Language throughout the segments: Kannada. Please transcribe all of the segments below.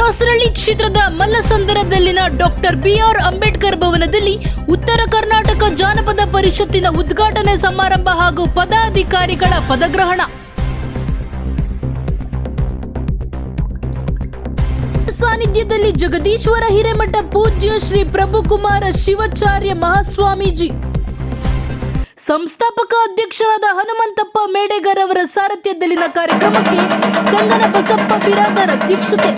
ದಾಸರಳ್ಳಿ ಕ್ಷೇತ್ರದ ಮಲ್ಲಸಂದರದಲ್ಲಿನ ಡಾಕ್ಟರ್ ಬಿ ಆರ್ ಅಂಬೇಡ್ಕರ್ ಭವನದಲ್ಲಿ ಉತ್ತರ ಕರ್ನಾಟಕ ಜಾನಪದ ಪರಿಷತ್ತಿನ ಉದ್ಘಾಟನೆ ಸಮಾರಂಭ ಹಾಗೂ ಪದಾಧಿಕಾರಿಗಳ ಪದಗ್ರಹಣ. ಸಾನ್ನಿಧ್ಯದಲ್ಲಿ ಜಗದೀಶ್ವರ ಹಿರೇಮಠ ಪೂಜ್ಯ ಶ್ರೀ ಪ್ರಭುಕುಮಾರ ಶಿವಾಚಾರ್ಯ ಮಹಾಸ್ವಾಮೀಜಿ. ಸಂಸ್ಥಾಪಕ ಅಧ್ಯಕ್ಷರಾದ ಹನುಮಂತಪ್ಪ ಮೇಡೆಗರ್ ಅವರ ಸಾರಥ್ಯದಲ್ಲಿನ ಕಾರ್ಯಕ್ರಮಕ್ಕೆ ಸಂಗನ ಬಸಪ್ಪ ಬಿರಾದರ್ ಅಧ್ಯಕ್ಷತೆ.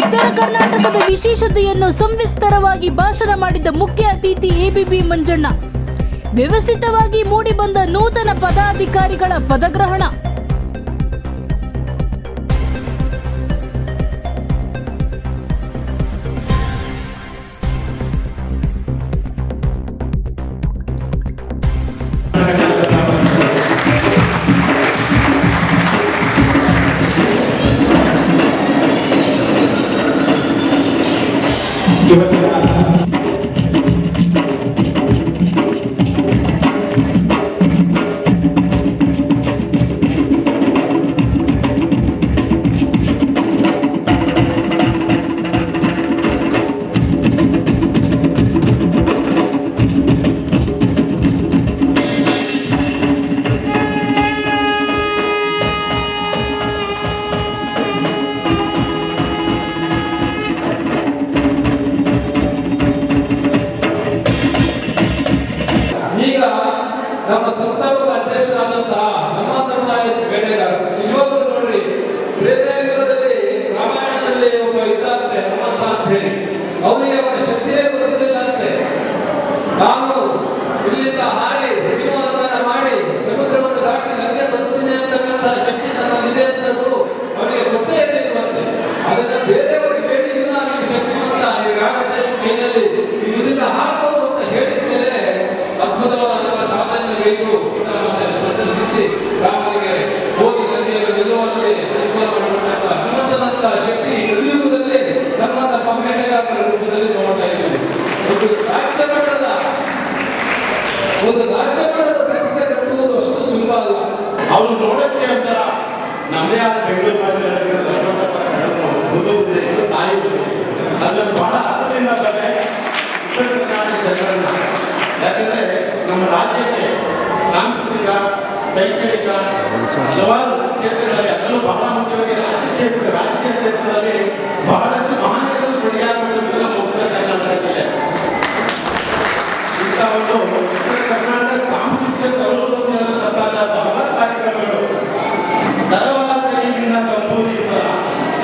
ಉತ್ತರ ಕರ್ನಾಟಕದ ವಿಶೇಷತೆಯನ್ನು ಸಂವಿಸ್ತರವಾಗಿ ಭಾಷಣ ಮಾಡಿದ ಮುಖ್ಯ ಅತಿಥಿ ಎಬಿಬಿ ಮಂಜಣ್ಣ. ವ್ಯವಸ್ಥಿತವಾಗಿ ಮೂಡಿಬಂದ ನೂತನ ಪದಾಧಿಕಾರಿಗಳ ಪದಗ್ರಹಣ. que vai ನಮ್ಮ ಸಂಸ್ಥಾಪಕ ಅಧ್ಯಕ್ಷರಾದಂತಹ ನಮ್ಮ ಎಸ್ ಬೇಟೆಗಾರ ನಿಜವಾಗ್ಲೂ ನೋಡ್ರಿ ಬೇರೆ ಯುಗದಲ್ಲಿ ರಾಮಾಯಣದಲ್ಲಿ ಒಬ್ಬ ಇದ್ದಂತೆ ಅಂತ ಹೇಳಿ. ಅವರಿಗೆ ಅವರ ಶಕ್ತಿಯೇ ಗೊತ್ತಿರಲಿಲ್ಲ ಅಂತೆ. ನಾನು ಇಲ್ಲಿಂದ ಹಾರಿ ಸಿಂಹನ ಮಾಡಿ ಸಮುದ್ರವನ್ನು ದಾಟಿ ಲಂಕೆ ತರುತ್ತೀನಿ ಅಂತಕ್ಕಂತಹ ಶಕ್ತಿ ನನ್ನಲ್ಲಿದೆ ಅಂತಂದು ಅವರಿಗೆ ಗೊತ್ತೇ ಇರಲಿಲ್ಲ ಅದನ್ನ ಬೇರೆಯವರಿಗೆ ಹೇಳಿ ಇಲ್ಲ ನನಗೆ ಶಕ್ತಿ ಅಂತ ಕೈನಲ್ಲಿ ಕೈಯಲ್ಲಿ ಸೀತಾರಾಮನ ಸಂದರ್ಶಿಸಿ ರಾಮನಿಗೆ ಹೋಗಿ ನದಿಯಲ್ಲಿ ನಿಲ್ಲುವಂತೆ ಹನುಮಂತನಂತ ಶಕ್ತಿ ಈ ನಮ್ಮ ಧರ್ಮದ ಪಮ್ಮೆನೆಗಾರರ ರೂಪದಲ್ಲಿ ನೋಡ್ತಾ ಇದ್ದೀವಿ. ಒಂದು ರಾಜ್ಯ ಮಟ್ಟದ, ಒಂದು ರಾಜ್ಯ ಮಟ್ಟದ ಸಂಸ್ಥೆ ಕಟ್ಟುವುದು ಅಷ್ಟು ಸುಲಭ ಅಲ್ಲ. ಅವರು ನೋಡಕ್ಕೆ ಒಂಥರ ನಮ್ಮದೇ ಆದ ಬೆಂಗಳೂರು ಭಾಷೆ ತಾಯಿ ಅದನ್ನು ಬಹಳ ಕರ್ನಾಟಕ ಯಾಕಂದ್ರೆ ನಮ್ಮ ರಾಜ್ಯಕ್ಕೆ ಸಾಂಸ್ಕೃತಿಕ, ಶೈಕ್ಷಣಿಕ, ಹಲವಾರು ಕ್ಷೇತ್ರಗಳಲ್ಲಿ ಅದರಲ್ಲೂ ಬಹಳ ಮುಖ್ಯವಾಗಿ ಕ್ಷೇತ್ರ, ರಾಜಕೀಯ ಕ್ಷೇತ್ರದಲ್ಲಿ ಬಹಳಷ್ಟು ಮಹಾನಗರಗಳು ಕೊಡುಗೆಯಾಗುವಂಥದ್ದು ನಮ್ಮ ಉತ್ತರ ಕರ್ನಾಟಕ ಜಿಲ್ಲೆ. ಇಂಥ ಒಂದು ಉತ್ತರ ಕರ್ನಾಟಕ ಸಾಂಸ್ಕೃತಿಕ ತರುವಂತಹ ಹಲವಾರು ಕಾರ್ಯಕ್ರಮಗಳು. ತರವಾದ ನೀರಿನ ತಂಬೂರಿ ಸ್ವರ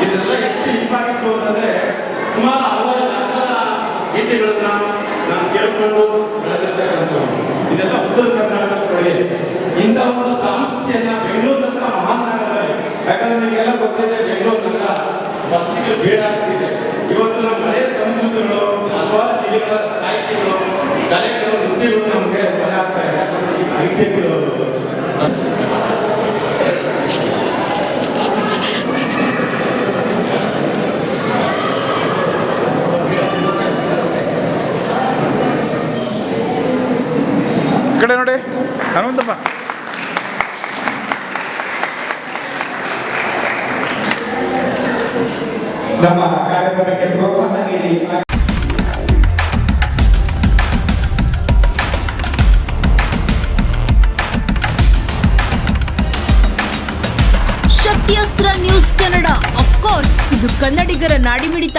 ಇದೆಲ್ಲ ಎಷ್ಟು ಇಂಪಾಗಿತ್ತು ಅಂತಂದ್ರೆ ಸುಮಾರು ಬೆಳೆದಿರ್ತಕ್ಕಂಥದ್ದು ಇದೆಲ್ಲ ಉತ್ತರ ಕರ್ನಾಟಕದ ಕೊಡುಗೆ ಇಂಥ ಒಂದು ಸಂಸ್ಕೃತಿಯನ್ನ ಬೆಂಗಳೂರಿನಂತ ಮಹಾನ್ ಮಹಾನಗರದಲ್ಲಿ. ಯಾಕಂದ್ರೆ ನಿಮಗೆಲ್ಲ ಗೊತ್ತಿದೆ, ಬೆಂಗಳೂರು ನಗರ ಬಸ್ಸಿಗೆ ಬೀಳಾಗ್ತಿದೆ ಇವತ್ತು ನಮ್ಮ ಹಳೆಯ ಸಂಸ್ಕೃತಿಗಳು ಹಲವಾರು ಜಿಲ್ಲೆಗಳ ಸಾಹಿತ್ಯಗಳು, ಕಲೆಗಳು ನೃತ್ಯಗಳು ನಮಗೆ ಮನೆ ಆಗ್ತಾ ಇದೆ ಐಟೆಗಳು ಕಡೆ ನೋಡಿ. ಹನುಮಂತಪ್ಪ. ನಮ್ಮ ಕಾರ್ಯಕ್ರಮಕ್ಕೆ ಪ್ರೋತ್ಸಾಹ ನೀಡಿ. ಶಕ್ತಿಯಸ್ತ್ರ ನ್ಯೂಸ್ ಕನ್ನಡ. ಅಫ್ಕೋರ್ಸ್ ಇದು ಕನ್ನಡಿಗರ ನಾಡಿಮಿಡಿತ.